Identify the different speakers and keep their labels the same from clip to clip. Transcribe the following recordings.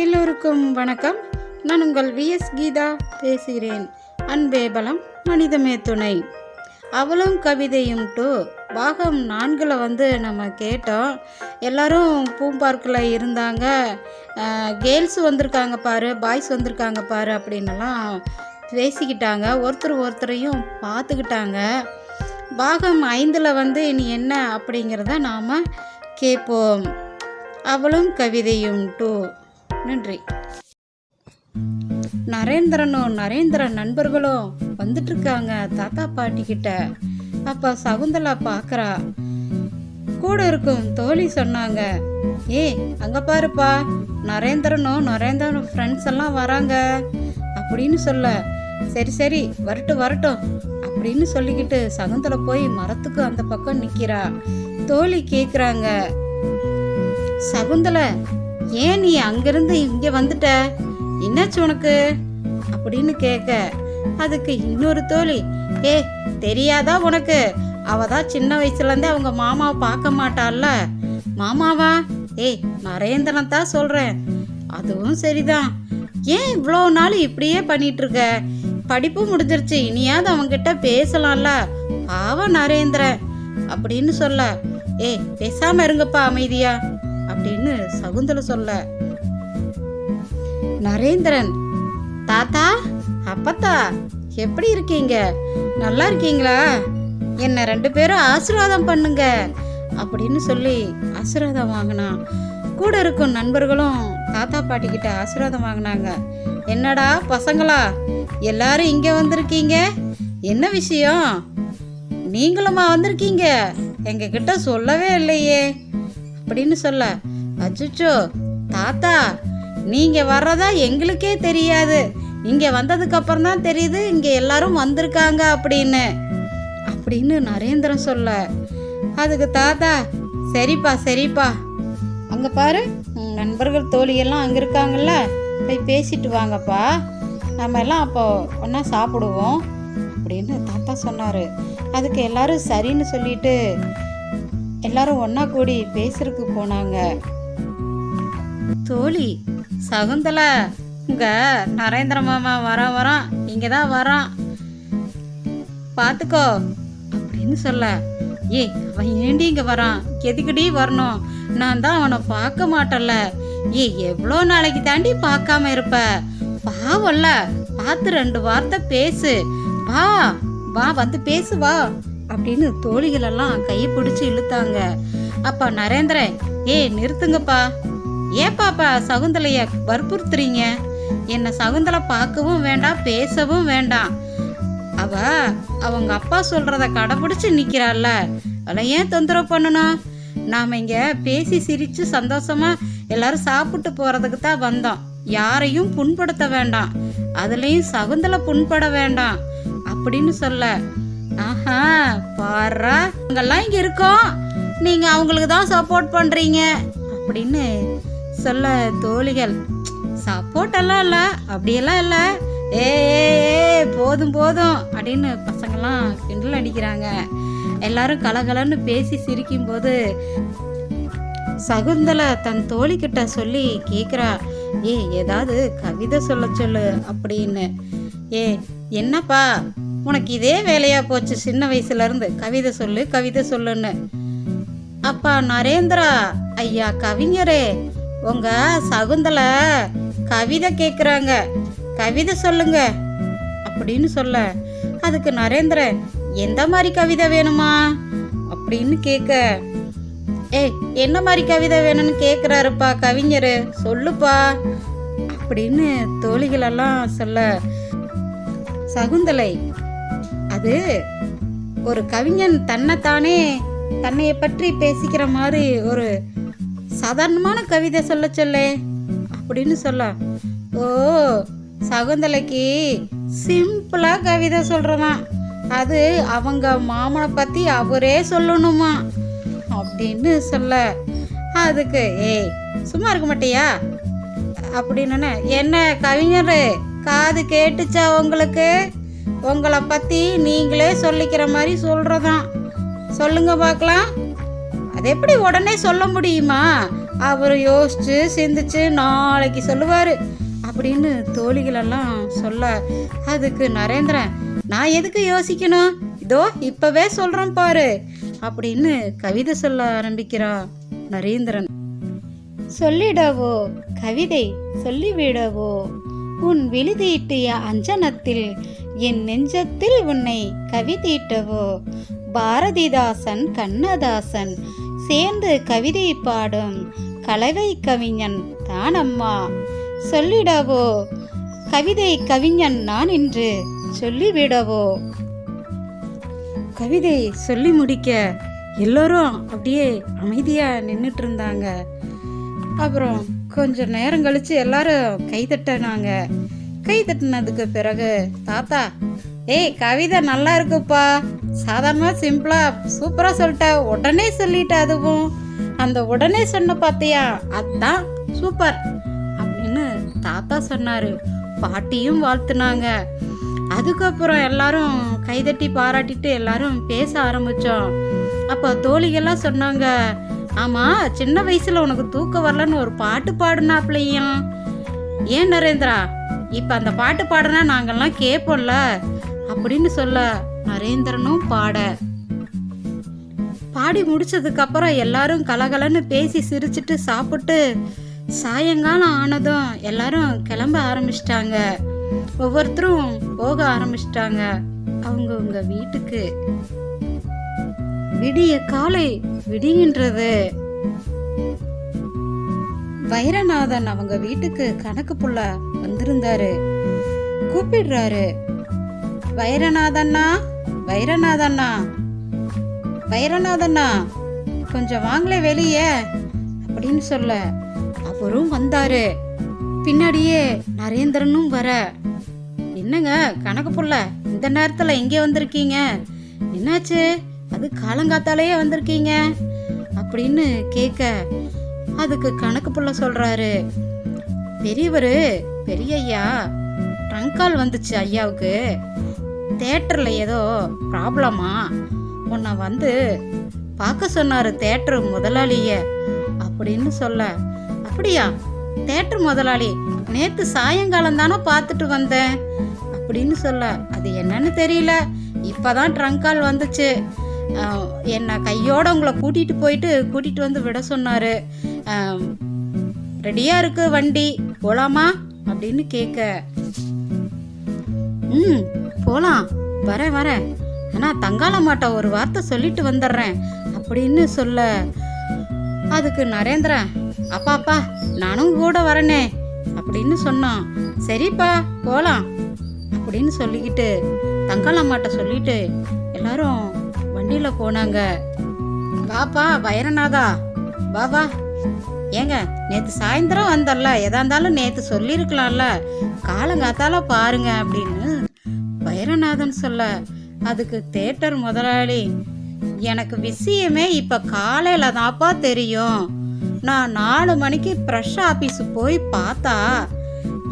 Speaker 1: எல்லோருக்கும் வணக்கம். நான் உங்கள் விஎஸ் கீதா பேசுகிறேன். அன்பே பலம் மனிதமே துணை. அவளும் கவிதையும் டூ. பாகம் நான்கில் வந்து நம்ம கேட்டோம். எல்லாரும் பூம்பார்க்கில் இருந்தாங்க. கேர்ள்ஸ் வந்திருக்காங்க பாரு பாய்ஸ் வந்திருக்காங்க பாரு அப்படின்னலாம் பேசிக்கிட்டாங்க. ஒருத்தர் ஒருத்தரையும் பார்த்துக்கிட்டாங்க. பாகம் ஐந்தில் வந்து இனி என்ன அப்படிங்கிறத நாம் கேட்போம் அவளும் கவிதையும் டூ. நன்றி. நரேந்திரனும் நரேந்திரன் நண்பர்களும் வந்துட்டு இருக்காங்க தாத்தா பாட்டி கிட்ட. அப்ப சகுந்தலா பாக்குறா. கூட இருக்கும் தோழி சொன்னாங்க. ஏ அங்க பாருப்பா. நரேந்திரனும் நரேந்திரன் ஃப்ரெண்ட்ஸ் எல்லாம் வராங்க. அப்படின்னு சொல்ல. சரி சரி வரட்டும் வரட்டும். அப்படின்னு சொல்லிக்கிட்டு சகுந்தலை போய் மரத்துக்கு அந்த பக்கம் நிக்கிறா. தோழி கேக்குறாங்க. சகுந்தலை ஏன் நீ அங்கிருந்து இங்க வந்துட்ட? என்னாச்சு உனக்கு? அப்படின்னு கேட்க அதுக்கு இன்னொரு தோழி ஏ தெரியாதா உனக்கு? அவ தான் சின்ன வயசுலேருந்தே அவங்க மாமாவை பார்க்க மாட்டாள்ல. மாமாவா? ஏய் நரேந்திரன் தான் சொல்கிறேன் அதுவும் சரிதான். ஏன் இவ்வளோ நாள் இப்படியே பண்ணிட்டு இருக்க படிப்பு முடிஞ்சிருச்சு இனியாவது அவங்கிட்ட பேசலாம்ல. பாவம் நரேந்திரன். அப்படின்னு சொல்ல ஏய் பேசாமல் இருங்கப்பா அமைதியா. அப்படின்னு சகுந்தல சொல்ல. நரேந்திரன் தாத்தா அப்பத்தா எப்படி இருக்கீங்க? நல்லா இருக்கீங்களா? என்ன ரெண்டு பேரும் ஆசீர்வாதம் பண்ணுங்க அப்படின்னு சொல்லி ஆசீர்வாதம் வாங்கினான் கூட இருக்கும் நண்பர்களும் தாத்தா பாட்டி கிட்ட ஆசீர்வாதம் வாங்கினாங்க. என்னடா பசங்களா எல்லாரும் இங்க வந்திருக்கீங்க? என்ன விஷயம்? நீங்களுமா வந்திருக்கீங்க? எங்ககிட்ட சொல்லவே இல்லையே அப்படின்னு சொல்ல. அச்சுச்சோ தாத்தா நீங்க வர்றதா எங்களுக்கே தெரியாது. இங்க வந்ததுக்கு அப்புறம் தான் தெரியுது இங்க எல்லாரும் வந்திருக்காங்க அப்படின்னு. அப்படின்னு நரேந்திரன் சொல்ல. அதுக்கு தாத்தா சரிப்பா சரிப்பா. அங்க பாரு நண்பர்கள் தோழியெல்லாம் அங்க இருக்காங்கல்ல போய் பேசிட்டு வாங்கப்பா. நம்ம எல்லாம் அப்போ ஒன்றா சாப்பிடுவோம் அப்படின்னு தாத்தா சொன்னார். அதுக்கு எல்லாரும் சரின்னு சொல்லிட்டு எல்லாரும் ஒன்றா கூடி பேசுறதுக்கு போனாங்க. தோழி சகுந்தலா இங்கே நரேந்திர மாமா வரான் வரான் இங்க தான் வரான் பார்த்துக்கோ அப்படின்னு சொல்ல. ஏய் அவன் ஏண்டி இங்க வரான்? எதுக்குடி வரணும்? நான் தான் அவனை பார்க்க மாட்டேன்ல. ஏய் எவ்வளோ நாளைக்கு தாண்டி பார்க்காம இருப்ப? பாவம்ல பார்த்து ரெண்டு வார்த்தை பேசு. வா வா வந்து பேசு வா அப்படின்னு தோழிகளெல்லாம் கையை பிடிச்சி இழுத்தாங்க. அப்பா நரேந்திரன் ஏய் நிறுத்துங்கப்பா. ஏன் பாப்பா சகுந்தலைய வற்புறுத்துறீங்க? என்னை சகுந்தலை பார்க்கவும் வேண்டாம் பேசவும் வேண்டாம். அவ அவங்க அப்பா சொல்றத கடைபிடிச்சு நிக்கிறாள்ல. அதெல்லாம் ஏன் தொந்தரவு பண்ணணும்? நாம் இங்கே பேசி சிரித்து சந்தோஷமாக எல்லாரும் சாப்பிட்டு போகிறதுக்கு தான் வந்தோம். யாரையும் புண்படுத்த வேண்டாம். அதுலேயும் சகுந்தலை புண்பட வேண்டாம். அப்படின்னு சொல்ல ஆஹா பாரா அங்கெல்லாம் இங்கே இருக்கோம். நீங்கள் அவங்களுக்கு தான் சப்போர்ட் பண்ணுறீங்க அப்படின்னு சொல்ல தோழிகள் சப்போர்ட்டெல்லாம் இல்லை அப்படியெல்லாம் இல்லை. ஏ போதும் போதும் அப்படின்னு பசங்கெல்லாம் கிண்டல் அடிக்கிறாங்க. எல்லாரும் கலகலன்னு பேசி சிரிக்கும்போது சகுந்தலை தன் தோழிக்கிட்ட சொல்லி கேட்குறா ஏ ஏதாவது கவிதை சொல்ல சொல்லு அப்படின்னு. ஏ என்னப்பா உனக்கு இதே வேலையாக போச்சு சின்ன வயசுலேருந்து கவிதை சொல்லு கவிதை சொல்லுன்னு. அப்பா நரேந்திரா ஐயா கவிஞரே உங்க சகுந்தலை கவிதை கேட்குறாங்க கவிதை சொல்லுங்க. அப்படின்னு சொல்ல அதுக்கு நரேந்திரன் எந்த மாதிரி கவிதை வேணுமா? அப்படின்னு கேட்க ஏய் என்ன மாதிரி கவிதை வேணும்னு கேட்குறாருப்பா கவிஞர். சொல்லுப்பா. அப்படின்னு தோழிகளெல்லாம் சொல்ல சகுந்தலை அது ஒரு கவிஞன் தன்னைத்தானே தன்னையை பற்றி பேசிக்கிற மாதிரி ஒரு சாதாரணமான கவிதை சொல்ல சொல்லே அப்படின்னு சொல்ல. ஓ சகுந்தலைக்கு சிம்பிளா கவிதை சொல்றதான். அது அவங்க மாமனை பத்தி அவரே சொல்லணுமா அப்படின்னு சொல்ல. அதுக்கு ஏய் சும்மா இருக்க மாட்டியா? அப்படின்னு என்ன கவிஞர் காது கேட்டுச்சா உங்களுக்கு? உங்களை பத்தி நீங்களே சொல்லிக்கிற மாதிரி சொல்கிறதான் சொல்லுங்க பார்க்கலாம். அது எப்படி உடனே சொல்ல முடியுமா? அவர் யோசிச்சு சிந்திச்சு நாளைக்கு சொல்லுவார் அப்படின்னு தோழிகளெல்லாம் சொல்ல அதுக்கு நரேந்திரன் நான் எதுக்கு யோசிக்கணும்? இதோ இப்பவே சொல்கிறேன் பாரு அப்படின்னு கவிதை சொல்ல ஆரம்பிக்கிறான் நரேந்திரன். சொல்லிடவோ கவிதை சொல்லிவிடவோ உன் விழுதீட்டிய அஞ்சனத்தில் என் நெஞ்சத்தில் உன்னை கவிதீட்டவோ பாரதிதாசன் கண்ணதாசன் சேர்ந்து கவிதை பாடும் கலவை கவிஞன் தான் அம்மா சொல்லிடவோ கவிதை கவிஞன் நான் என்று சொல்லிவிடவோ. கவிதை சொல்லி முடிக்க எல்லோரும் அப்படியே அமைதியாக நின்றுட்டு இருந்தாங்க அப்புறம் கொஞ்சம் நேரம் கழித்து எல்லாரும் கை தட்டினாங்க. கை தட்டினதுக்கு பிறகு தாத்தா ஏய் கவிதை நல்லா இருக்குப்பா. சாதாரணமாக சிம்பிளா சூப்பரா சொல்லிட்ட. உடனே சொல்லிட்ட அதுவும். அந்த உடனே சொன்ன பார்த்தியா அதான் சூப்பர் அப்படின்னு தாத்தா சொன்னாரு. பாட்டியும் வாழ்த்துனாங்க. அதுக்கப்புறம் எல்லாரும் கைதட்டி பாராட்டிட்டு எல்லாரும் பேச ஆரம்பிச்சோம். அப்போ தோழிகள்லாம் சொன்னாங்க ஆமா சின்ன வயசுல உனக்கு தூக்கம் வரலன்னு ஒரு பாட்டு பாடுனாப்லையும். ஏன் நரேந்திரா இப்ப அந்த பாட்டு பாடுனா நாங்கெல்லாம் கேட்போம்ல அப்படின்னு சொல்ல நரேந்திரனும் பாட. பாடி முடிச்சதுக்கு அப்புறம் எல்லாரும் கலகலன்னு பேசி சிரிச்சிட்டு சாப்பிட்டு சாயங்காலம் ஆனதும் எல்லாரும் கிளம்ப ஆரம்பிச்சிட்டாங்க. ஒவ்வொருத்தரும் போக ஆரம்பிச்சிட்டாங்க. அவங்கவுங்க வீட்டுக்கு. விடிய காலை விடிகின்றது. வைரநாதன் அவங்க வீட்டுக்கு கணக்கு புள்ள வந்திருந்தாரு. கூப்பிடுறாரு. வைரநாதண்ணா வைரநாதண்ணா வைரநாதண்ணா கொஞ்சம் வாங்களே வெளியே அப்படின்னு சொல்ல. அவரும் வந்தாரு. பின்னாடியே நரேந்திரனும் வர. என்னங்க கணக்கு புள்ள இந்த நேரத்துல எங்கே வந்திருக்கீங்க? என்னாச்சு? அது காலங்காத்தாலேயே வந்திருக்கீங்க அப்படின்னு கேட்க அதுக்கு கணக்கு புள்ள சொல்றாரு. பெரியவர் பெரிய ஐயா ட்ரங்கால் வந்துச்சு ஐயாவுக்கு. தேட்டரில் ஏதோ ப்ராப்ளமா? உன்னை வந்து பார்க்க சொன்னார் தேட்டர் முதலாளிய அப்படின்னு சொல்ல. அப்படியா? தேட்டர் முதலாளி நேற்று சாயங்காலம் தானே பார்த்துட்டு வந்தேன் அப்படின்னு சொல்ல. அது என்னன்னு தெரியல. இப்போதான் ட்ரங்கால் வந்துச்சு. என்னை கையோட உங்களை கூட்டிகிட்டு போயிட்டு கூட்டிகிட்டு வந்து விட சொன்னார். ரெடியாக இருக்கு வண்டி போகலாமா அப்படின்னு கேட்க ம் போலாம். வரேன் வரேன் ஆனால் தங்கால மாட்ட ஒரு வார்த்தை சொல்லிட்டு வந்துடுறேன் அப்படின்னு சொல்ல அதுக்கு நரேந்திரன் அப்பா அப்பா நானும் கூட வரனே அப்படின்னு சொன்னான். சரிப்பா போகலாம் அப்படின்னு சொல்லிக்கிட்டு தங்காளம்மாட்ட சொல்லிட்டு எல்லாரும் வண்டியில் போனாங்க. வாப்பா வைரநாதா வா வா. ஏங்க நேற்று சாயந்தரம் வந்தல்ல. எதா இருந்தாலும் நேற்று சொல்லியிருக்கலாம்ல காலங்காத்தால பாருங்க அப்படின்னு வைரநாதன் சொல்ல அதுக்கு தேட்டர் முதலாளி எனக்கு விஷயமே இப்ப காலையில தான்ப்பா தெரியும். நான் நாலு மணிக்கு ப்ரெஷ் ஆபீஸ் போய் பார்த்தா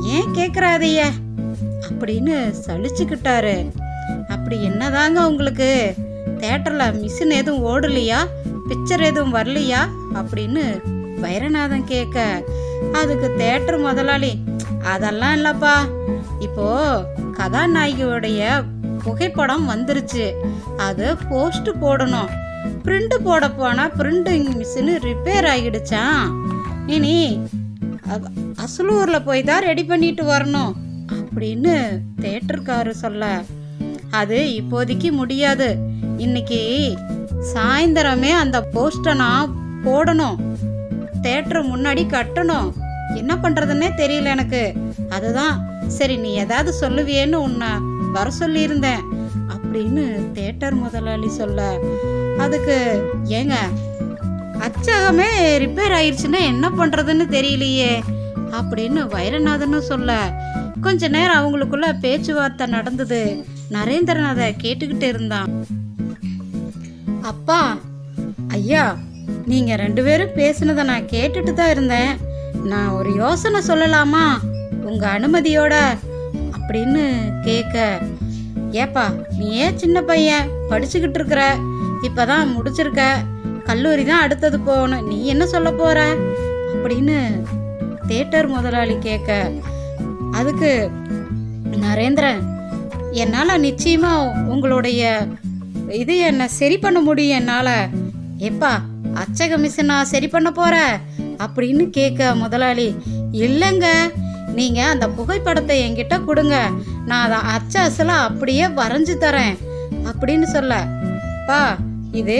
Speaker 1: ஏன் கேக்குறாதைய அப்படின்னு சலிச்சுக்கிட்டாரு. அப்படி என்னதாங்க உங்களுக்கு? தேட்டர்ல மிஷின் எதுவும் ஓடலையா? பிக்சர் எதுவும் வரலையா? அப்படின்னு வைரநாதன் கேட்க அதுக்கு தேட்டர் முதலாளி அதெல்லாம் இல்லப்பா. இப்போ கதாநாயகியோடைய புகைப்படம் வந்துருச்சு. அது போஸ்ட் போடணும். பிரிண்ட் போட போனா பிரிண்டிங் மிஷின் ரிப்பேர் ஆகிடுச்சான் இனி அ- அசலூர்ல போய் தான் ரெடி பண்ணிட்டு வரணும் அப்படின்னு தேட்டருக்காரு சொல்ல. அது இப்போதைக்கு முடியாது. இன்னைக்கு சாயந்தரமே அந்த போஸ்டை நான் போடணும். தேட்டர் முன்னாடி கட்டணும். என்ன பண்றதுன்னே தெரியல எனக்கு. அதுதான் சரி நீ ஏதாவது சொல்லுவியேன்னு உன்னை வர சொல்லியிருந்தேன் அப்படின்னு தேட்டர் முதலாளி சொல்ல. அதுக்கு ஏங்க அச்சகமே ரிப்பேர் ஆயிடுச்சுன்னா என்ன பண்ணுறதுன்னு தெரியலையே அப்படின்னு வைரநாதனும் சொல்ல. கொஞ்ச நேரம் அவங்களுக்குள்ள பேச்சுவார்த்தை நடந்தது. நரேந்திரன் அதை கேட்டுக்கிட்டு இருந்தான். அப்பா ஐயா நீங்கள் ரெண்டு பேரும் பேசுனதை நான் கேட்டுட்டு தான் இருந்தேன். நான் ஒரு யோசனை சொல்லலாமா? உங்க அனுமதியோட அப்படின்னு கேட்க ஏப்பா நீ ஏன் சின்ன பையன்? படிச்சுக்கிட்டு இருக்கிற. இப்பதான் முடிச்சிருக்க. கல்லூரி தான் அடுத்தது போகணும். நீ என்ன சொல்ல போற? அப்படின்னு தேட்டர் முதலாளி கேட்க அதுக்கு நரேந்திரன் என்னால் நிச்சயமா உங்களுடைய இது என்ன சரி பண்ண முடியும் என்னால்? எப்பா அச்சக மிஸ் சரி பண்ண போற? அப்படின்னு கேட்க முதலாளி. இல்லைங்க நீங்க அந்த புகைப்படத்தை என்கிட்ட கொடுங்க. நான் அதை அச்ச அசலா அப்படியே வரைஞ்சு தரேன். அப்படின்னு சொல்ல பா இது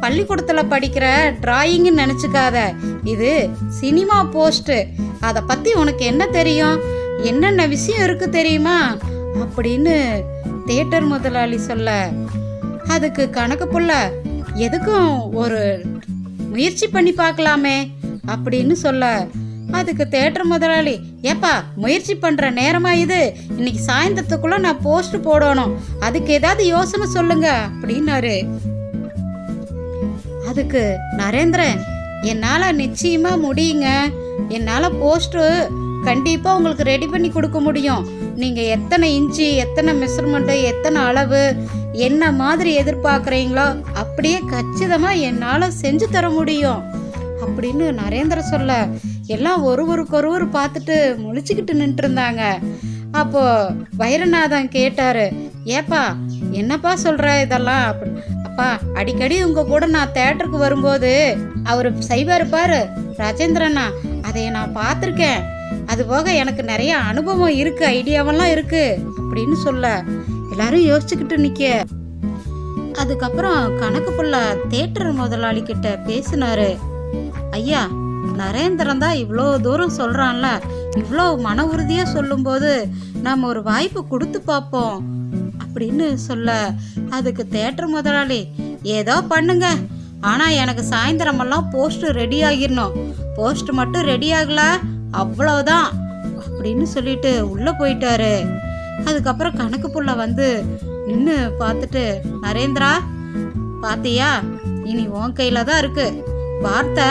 Speaker 1: பள்ளிக்கூடத்தில் படிக்கிற டிராயிங்னு நினச்சிக்காத. இது சினிமா போஸ்ட்டு. அதை பற்றி உனக்கு என்ன தெரியும்? என்னென்ன விஷயம் இருக்குது தெரியுமா? அப்படின்னு தேட்டர் முதலாளி சொல்ல அதுக்கு கணக்கு புள்ள எதுக்கும் ஒரு முயற்சி பண்ணி பார்க்கலாமே. அப்படின்னு சொல்ல அதுக்கு தேட்டர் முதலாளி ஏப்பா முயற்சி பண்ற நேரமா இது? இன்னைக்கு சாயந்தரத்துக்குள்ள நான் போஸ்ட் போடணும். அதுக்கு ஏதாவது யோசனை சொல்லுங்க அப்படின்னாரு. அதுக்கு நரேந்திரன் என்னால நிச்சயமா முடியுங்க. என்னால போஸ்ட் கண்டிப்பா உங்களுக்கு ரெடி பண்ணி கொடுக்க முடியும். நீங்க எத்தனை இன்ச்சு எத்தனை மெஷர்மெண்ட் எத்தனை அளவு என்ன மாதிரி எதிர்பார்க்குறீங்களோ அப்படியே கச்சிதமாக என்னால் செஞ்சு தர முடியும் அப்படின்னு நரேந்திர சொல்ல எல்லாம் ஒருவருக்கொருவர் பார்த்துட்டு முழிச்சுக்கிட்டு நின்றுருந்தாங்க. அப்போ வைரநாதன் கேட்டாரு ஏப்பா என்னப்பா சொல்ற இதெல்லாம்? அப்படி அப்பா அடிக்கடி உங்க கூட நான் தேட்டருக்கு வரும்போது அவர் செய்வாரு பாரு ராஜேந்திரண்ணா அதை நான் பார்த்துருக்கேன். அது போக எனக்கு நிறைய அனுபவம் இருக்கு ஐடியாவெல்லாம் இருக்கு அப்படின்னு சொல்ல எல்லாரும் யோசிச்சுக்கிட்டு நிக்க. அதுக்கப்புறம் கணக்கு புள்ள தேட்டர் முதலாளி கிட்ட பேசினாரு ஐயா நரேந்திரன் தான் இவ்வளோ தூரம் சொல்கிறான்ல இவ்வளோ மன உறுதியாக சொல்லும்போது நாம் ஒரு வாய்ப்பு கொடுத்து பார்ப்போம் அப்படின்னு சொல்ல. அதுக்கு தேட்டர் முதலாளி ஏதோ பண்ணுங்க. ஆனால் எனக்கு சாயந்தரமெல்லாம் போஸ்ட் ரெடி ஆகிடணும் போஸ்ட் மட்டும் ரெடி ஆகல அவ்வளோதான் அப்படின்னு சொல்லிட்டு உள்ளே போயிட்டாரு. அதுக்கப்புறம் கணக்கு புள்ள வந்து நின்று பார்த்துட்டு நரேந்திரா பாத்தியா? இனி உன் கையில் தான் இருக்குது வார்த்தை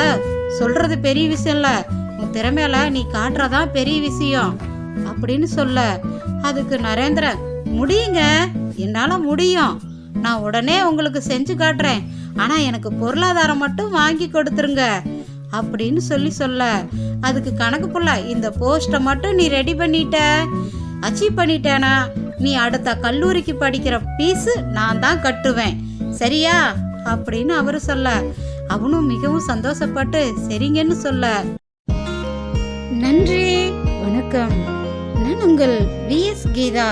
Speaker 1: சொல்றது பெரிய விஷயம் இல்ல. உன் திறமையில நீ காட்டுறதான் பெரிய விஷயம். அப்படின்னு சொல்ல அதுக்கு நரேந்திரன் முடியுங்க. என்னால முடியும். நான் உடனே உங்களுக்கு செஞ்சு காட்டுறேன். ஆனா எனக்கு பொருளாதாரம் மட்டும் வாங்கி கொடுத்துருங்க. அப்படின்னு சொல்லி சொல்ல அதுக்கு கணக்கு புள்ள இந்த போஸ்ட்டை மட்டும் நீ ரெடி பண்ணிட்ட. அச்சீவ் பண்ணிட்டேனா. நீ அடுத்த கல்லூரிக்கு படிக்கிற ஃபீஸு நான் தான் கட்டுவேன். சரியா? அப்படின்னு அவரு சொல்ல அவனும் மிகவும் சந்தோஷப்பட்டு சரிங்கன்னு சொல்ல. நன்றி வணக்கம். நான் உங்கள் விஎஸ் கீதா.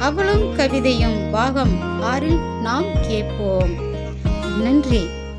Speaker 1: அவளும் கவிதையும் பாகம் ஆறில் நாம் கேட்போம். நன்றி.